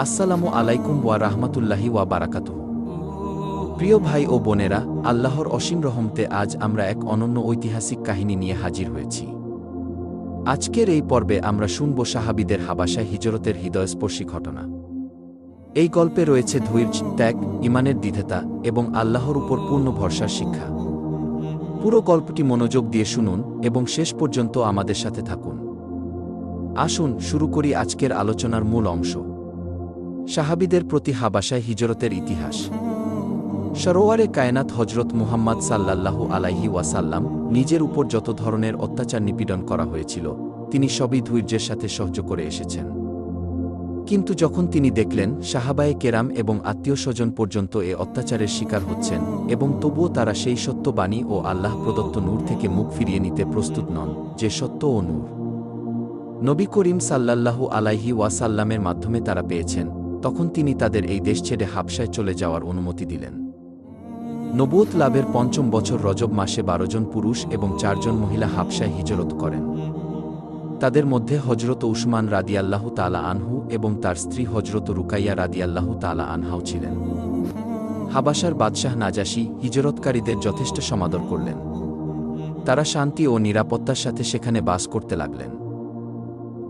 আসসালামু আলাইকুম ওয়া রাহমাতুল্লাহি ওয়া বারাকাতুহ। প্রিয় ভাই ও বোনেরা, আল্লাহর অসীম রহমতে আজ আমরা এক অনন্য ঐতিহাসিক কাহিনী নিয়ে হাজির হয়েছি। আজকের এই পর্বে আমরা শুনব সাহাবিদের হাবাসায় হিজরতের হৃদয়স্পর্শী ঘটনা। এই গল্পে রয়েছে ধৈর্য, ত্যাগ, ইমানের দ্বিধেতা এবং আল্লাহর উপর পূর্ণ ভরসার শিক্ষা। পুরো গল্পটি মনোযোগ দিয়ে শুনুন এবং শেষ পর্যন্ত আমাদের সাথে থাকুন। আসুন শুরু করি আজকের আলোচনার মূল অংশ। সাহাবিদের প্রতি হাবাসায় হিজরতের ইতিহাস। সরোয়ারে কায়নাত হজরত মুহাম্মদ সাল্লাল্লাহু আলাইহি ওয়াসাল্লাম নিজের উপর যত ধরনের অত্যাচার নিপীড়ন করা হয়েছিল, তিনি সবই ধৈর্যের সাথে সহ্য করে এসেছেন। কিন্তু যখন তিনি দেখলেন সাহাবায়ে কেরাম এবং আত্মীয় স্বজন পর্যন্ত এ অত্যাচারের শিকার হচ্ছেন এবং তবুও তারা সেই সত্যবাণী ও আল্লাহ প্রদত্ত নূর থেকে মুখ ফিরিয়ে নিতে প্রস্তুত নন, যে সত্য ও নূর। নবী করিম সাল্লাল্লাহু আলাইহি ওয়াসাল্লামের মাধ্যমে তারা পেয়েছেন তখন তিনি তাদের এই দেশ ছেড়ে হাবসায় চলে যাওয়ার অনুমতি দিলেন। নবুয়ত লাভের পঞ্চম বছর রজব মাসে বারোজন পুরুষ এবং চারজন মহিলা হাবসায় হিজরত করেন। তাদের মধ্যে হজরত উসমান রাদিয়াল্লাহু তালা আনহু এবং তার স্ত্রী হজরত রুকাইয়া রাদিয়াল্লাহু তালা আনহাও ছিলেন। হাবাসার বাদশাহ নাজাসি হিজরতকারীদের যথেষ্ট সমাদর করলেন। তারা শান্তি ও নিরাপত্তার সাথে সেখানে বাস করতে লাগলেন।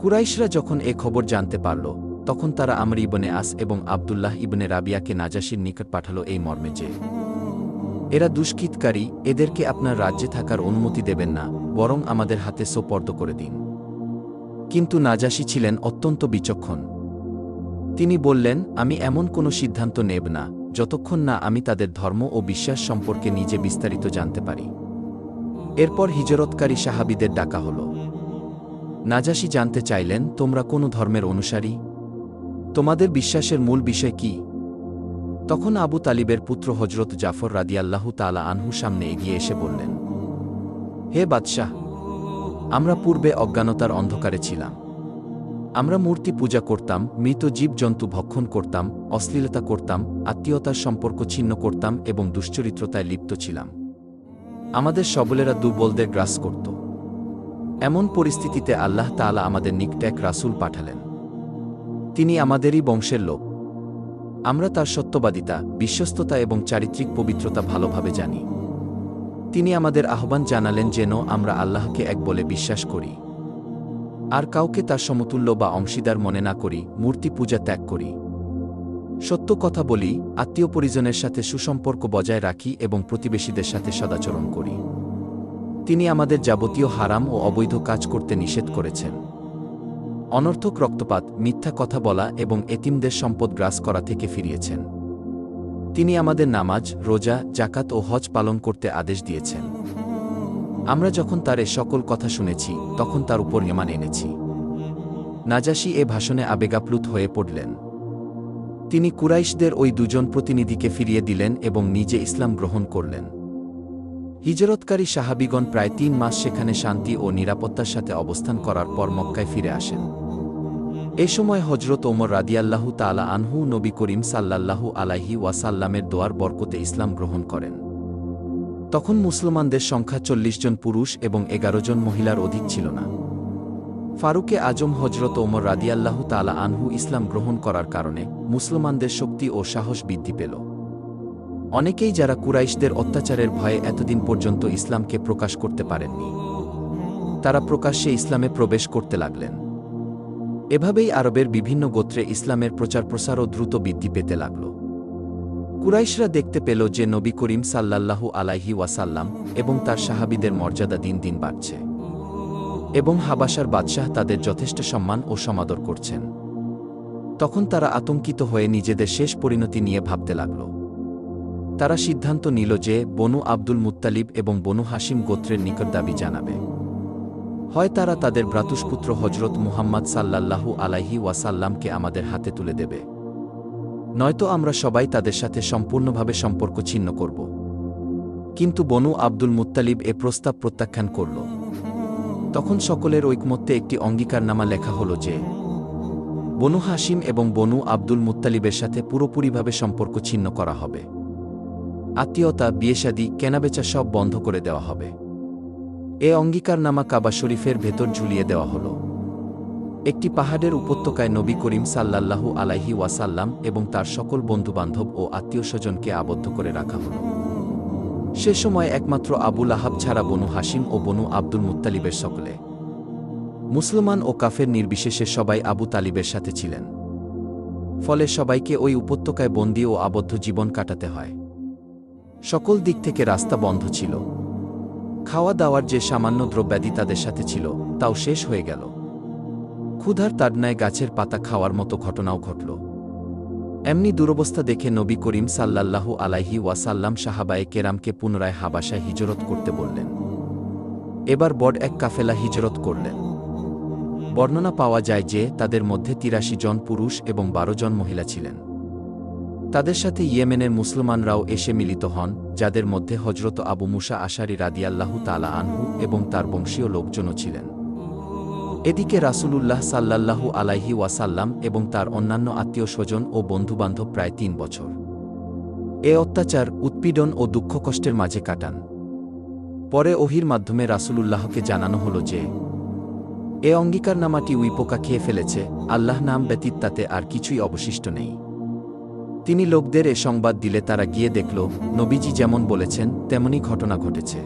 কুরাইশরা যখন এ খবর জানতে পারল তখন তারা আমর ইবনে আস এবং আবদুল্লাহ ইবনে রাবিয়াকে নাজাসির নিকট পাঠাল এই মর্মে যে, এরা দুষ্কৃতকারী, এদেরকে আপনার রাজ্যে থাকার অনুমতি দেবেন না, বরং আমাদের হাতে সোপর্দ করে দিন। কিন্তু নাজাসি ছিলেন অত্যন্ত বিচক্ষণ। তিনি বললেন, আমি এমন কোনো সিদ্ধান্ত নেব না, যতক্ষণ না আমি তাদের ধর্ম ও বিশ্বাস সম্পর্কে নিজে বিস্তারিত জানতে পারি। এরপর হিজরতকারী সাহাবিদের ডাকা হল। নাজাসি জানতে চাইলেন, তোমরা কোন ধর্মের অনুসারী? তোমাদের বিশ্বাসের মূল বিষয় কি? তখন আবু তালিবের পুত্র হজরত জাফর রাদিয়াল্লাহু তালা আনহু সামনে এগিয়ে এসে বললেন, হে বাদশাহ, আমরা পূর্বে অজ্ঞানতার অন্ধকারে ছিলাম। আমরা মূর্তি পূজা করতাম, মৃত জীবজন্তু ভক্ষণ করতাম, অশ্লীলতা করতাম, আত্মীয়তার সম্পর্ক ছিন্ন করতাম এবং দুশ্চরিত্রতায় লিপ্ত ছিলাম। আমাদের সবলেরা দুর্বলদের গ্রাস করত। এমন পরিস্থিতিতে আল্লাহ তাআলা আমাদের নিকট এক রাসূল পাঠালেন। তিনি আমাদেরই বংশের লোক। আমরা তার সত্যবাদিতা, বিশ্বস্ততা এবং চারিত্রিক পবিত্রতা ভালোভাবে জানি। তিনি আমাদের আহ্বান জানালেন যেন আমরা আল্লাহকে এক বলে বিশ্বাস করি। আর কাউকে তার সমতুল্য বা অংশীদার মনে না করি, মূর্তি পূজা ত্যাগ করি। সত্য কথা বলি, আত্মীয় পরিজনের সাথে সুসম্পর্ক বজায় রাখি এবং প্রতিবেশীদের সাথে সদাচরণ করি। তিনি আমাদের যাবতীয় হারাম ও অবৈধ কাজ করতে নিষেধ করেছেন। অনর্থক রক্তপাত, মিথ্যা কথা বলা এবং এতিমদের সম্পদ গ্রাস করা থেকে ফিরিয়েছেন। তিনি আমাদের নামাজ, রোজা জাকাত ও হজ পালন করতে আদেশ দিয়েছেন। আমরা যখন তার এ সকল কথা শুনেছি, তখন তার উপর ইমান এনেছি। নাজাসি এ ভাষণে আবেগাপ্লুত হয়ে পড়লেন। তিনি কুরাইশদের ওই দুজন প্রতিনিধিকে ফিরিয়ে দিলেন এবং নিজে ইসলাম গ্রহণ করলেন। হিজরতকারী সাহাবিগণ প্রায় তিন মাস সেখানে শান্তি ও নিরাপত্তার সাথে অবস্থান করার পর মক্কায় ফিরে আসেন। এ সময় হজরত ওমর রাদিয়াল্লাহু তালা আনহু নবী করিম সাল্লাল্লাহু আলাইহি ওয়াসাল্লামের দোয়ার বরকতে ইসলাম গ্রহণ করেন। তখন মুসলমানদের সংখ্যা চল্লিশ জন পুরুষ এবং এগারো জন মহিলার অধিক ছিল না। ফারুকে আজম হজরত ওমর রাদিয়াল্লাহু তালা আনহু ইসলাম গ্রহণ করার কারণে মুসলমানদের শক্তি ও সাহস বৃদ্ধি পেল। অনেকেই যারা কুরাইশদের অত্যাচারের ভয়ে এতদিন পর্যন্ত ইসলামকে প্রকাশ করতে পারেননি, তারা প্রকাশ্যে ইসলামে প্রবেশ করতে লাগলেন। এভাবেই আরবের বিভিন্ন গোত্রে ইসলামের প্রচার প্রসারও দ্রুত বৃদ্ধি পেতে লাগল। কুরাইশরা দেখতে পেল যে নবী করিম সাল্লাল্লাহু আলাইহি ওয়াসাল্লাম এবং তার সাহাবিদের মর্যাদা দিন দিন বাড়ছে এবং হাবাসার বাদশাহ তাদের যথেষ্ট সম্মান ও সমাদর করছেন। তখন তারা আতঙ্কিত হয়ে নিজেদের শেষ পরিণতি নিয়ে ভাবতে লাগল। তারা সিদ্ধান্ত নিল যে বনু আব্দুল মুত্তালিব এবং বনু হাসিম গোত্রের নিকট দাবি জানাবে। হয় তারা তাদের ভ্রাতুষ্পুত্র হজরত মুহাম্মদ সাল্লাল্লাহু আলাইহি ওয়াসাল্লামকে আমাদের হাতে তুলে দেবে। নয়তো আমরা সবাই তাদের সাথে সম্পূর্ণভাবে সম্পর্ক ছিন্ন করব। কিন্তু বনু আব্দুল মুত্তালিব এ প্রস্তাব প্রত্যাখ্যান করল। তখন সকলের ঐকমত্যে একটি অঙ্গীকারনামা লেখা হল যে, বনু হাসিম এবং বনু আব্দুল মুত্তালিবের সাথে পুরোপুরিভাবে সম্পর্ক ছিন্ন করা হবে। আত্মীয়তা, বিয়েশাদি, কেনাবেচা সব বন্ধ করে দেওয়া হবে। এ অঙ্গীকার অঙ্গীকারনামা কাবা শরীফের ভেতর ঝুলিয়ে দেওয়া হল। একটি পাহাড়ের উপত্যকায় নবী করিম সাল্লাল্লাহু আলাইহি ওয়াসাল্লাম এবং তার সকল বন্ধুবান্ধব ও আত্মীয় স্বজনকে আবদ্ধ করে রাখা হল। সে সময় একমাত্র আবুল আহাব ছাড়া বনু হাসিম ও বনু আব্দুল মুত্তালিবের সকলে। মুসলমান ও কাফের নির্বিশেষে সবাই আবু তালিবের সাথে ছিলেন। ফলে সবাইকে ওই উপত্যকায় বন্দী ও আবদ্ধ জীবন কাটাতে হয়। সকল দিক থেকে রাস্তা বন্ধ ছিল। খাওয়া দাওয়ার যে সামান্য দ্রব্যাদি তাদের সাথে ছিল, তাও শেষ হয়ে গেল। ক্ষুধার তাডনায় গাছের পাতা খাওয়ার মতো ঘটনাও ঘটল। এমনি দুরবস্থা দেখে নবী করিম সাল্লাল্লাহু আলাইহি ওয়াসাল্লাম সাহাবায়ে কেরামকে পুনরায় হাবাসায় হিজরত করতে বললেন। এবার বড় এক কাফেলা হিজরত করলেন। বর্ণনা পাওয়া যায় যে তাদের মধ্যে তিরাশি জন পুরুষ এবং বারো জন মহিলা ছিলেন। তাদের সাথে ইয়েমেনের মুসলমানরাও এসে মিলিত হন, যাদের মধ্যে হজরত আবু মুসা আশারি রাদিয়াল্লাহু তালা আনহু এবং তার বংশীয় লোকজনও ছিলেন। এদিকে রাসূলুল্লাহ সাল্লাল্লাহু আলাইহি ওয়াসাল্লাম এবং তার অন্যান্য আত্মীয় স্বজন ও বন্ধুবান্ধব প্রায় তিন বছর। এ অত্যাচার উৎপীড়ন ও দুঃখ কষ্টের মাঝে কাটান। পরে ওহির মাধ্যমে রাসূলুল্লাহকে জানানো হল যে, এ অঙ্গীকারনামাটি উইপোকা খেয়ে ফেলেছে, আল্লাহ নাম ব্যতীত তাতে আর কিছুই অবশিষ্ট নেই। তিনি লোকদের এ সংবাদ দিলে তারা গিয়ে দেখল, নবীজি যেমন বলেছেন, তেমনি ঘটনা ঘটেছে।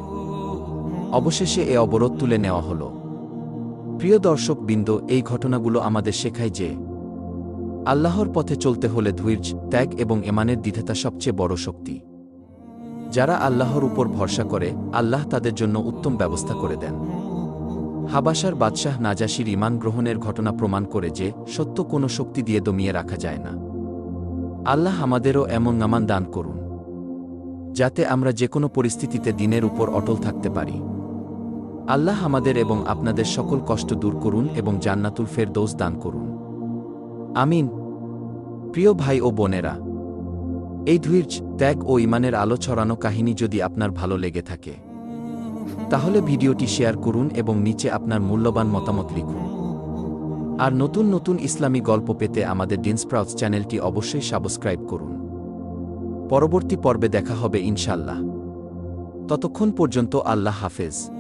অবশেষে এ অবরোধ তুলে নেওয়া হল। প্রিয় দর্শক বৃন্দ এই ঘটনাগুলো আমাদের শেখায় যে, আল্লাহর পথে চলতে হলে ধৈর্য, ত্যাগ এবং এমানের দ্বিধেতা সবচেয়ে বড় শক্তি। যারা আল্লাহর উপর ভরসা করে, আল্লাহ তাদের জন্য উত্তম ব্যবস্থা করে দেন। হাবাসার বাদশাহ নাজাসির ইমান গ্রহণের ঘটনা প্রমাণ করে যে, সত্য কোনো শক্তি দিয়ে দমিয়ে রাখা যায় না। আল্লাহ আমাদেরও এমন নামান দান করুন, যাতে আমরা যে কোনো পরিস্থিতিতে দিনের উপর অটল থাকতে পারি। আল্লাহ আমাদের এবং আপনাদের সকল কষ্ট দূর করুন এবং জান্নাতুল ফেরদৌস দান করুন। আমিন। প্রিয় ভাই ও বোনেরা, এই ধৈর্য, ত্যাগ ও ইমানের আলো ছড়ানো কাহিনী যদি আপনার ভালো লেগে থাকে, তাহলে ভিডিওটি শেয়ার করুন এবং নিচে আপনার মূল্যবান মতামত লিখুন। আর নতুন নতুন ইসলামী গল্প পেতে আমাদের ডিনস্প্রাউস চ্যানেলটি অবশ্যই সাবস্ক্রাইব করুন। পরবর্তী পর্বে দেখা হবে ইনশাল্লাহ ততক্ষণ পর্যন্ত আল্লাহ হাফেজ।